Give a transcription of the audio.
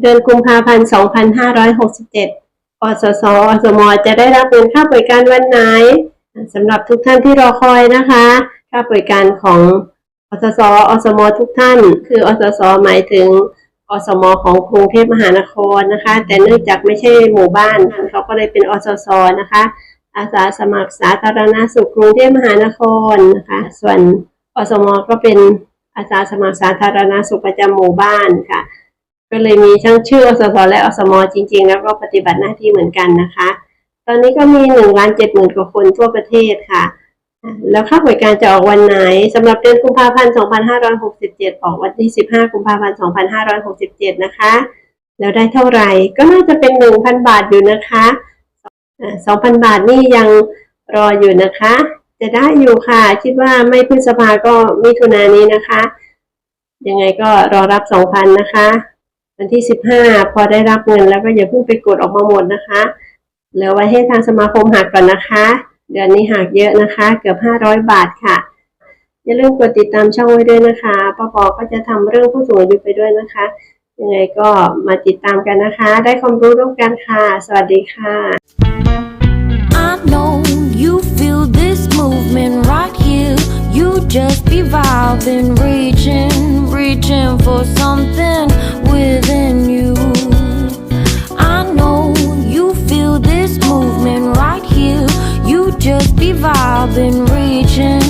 เดือนกุมภาพันธ์ 2567อสส อสม จะได้รับเงินค่าบริการวันไหนสำหรับทุกท่านที่รอคอยนะคะ ค่าบริการของอสส อสม ทุกท่าน คืออสส หมายถึงอสม ของกรุงเทพมหานครนะคะ แต่เนื่องจากไม่ใช่หมู่บ้านเขาก็เลยเป็นอสส นะคะ อาสาสมัครสาธารณสุขกรุงเทพมหานครนะคะ ส่วนอสม ก็เป็นอาสาสมัครสาธารณสุขประจำหมู่บ้านค่ะ ก็เลยมีทั้งชื่ออสสและอสมจริง ๆ แล้วก็ปฏิบัติหน้าที่เหมือนกันนะคะ ตอนนี้ก็มีหนึ่งล้านเจ็ดหมื่นกว่าคนทั่วประเทศค่ะ แล้วค่าบริการจะออกวันไหนสำหรับเดือนกุมภาพันธ์ 2567 ออกวันที่ 15 กุมภาพันธ์ 2567 นะคะ แล้วได้เท่าไหร่ก็น่าจะเป็น 1,000 บาทอยู่นะคะอ่า2,000 บาทนี่ยังรออยู่นะคะ จะได้อยู่ค่ะ คิดว่าไม่พฤษภาก็มิถุนายนนี้นะคะ ยังไงก็รอรับ 2,000 นะคะ วันที่ 15 พอได้รับเงินแล้วก็อย่าเพิ่งไปกดออกมาหมดนะคะ เหลือไว้ให้ทางสมาคมหักก่อนนะคะ เดือนนี้หักเยอะนะคะ เกือบ 500 บาทค่ะ อย่าลืมกดติดตามช่องไว้ด้วยนะคะป้าปอก็จะทำเรื่องผู้สูงอายุไปด้วยนะคะ ยังไงก็มาติดตามกันนะคะ ได้ความรู้ร่วมกันค่ะ สวัสดีค่ะ I know you feel this movement right here. You just be vibing, reaching, reaching for something I've been reaching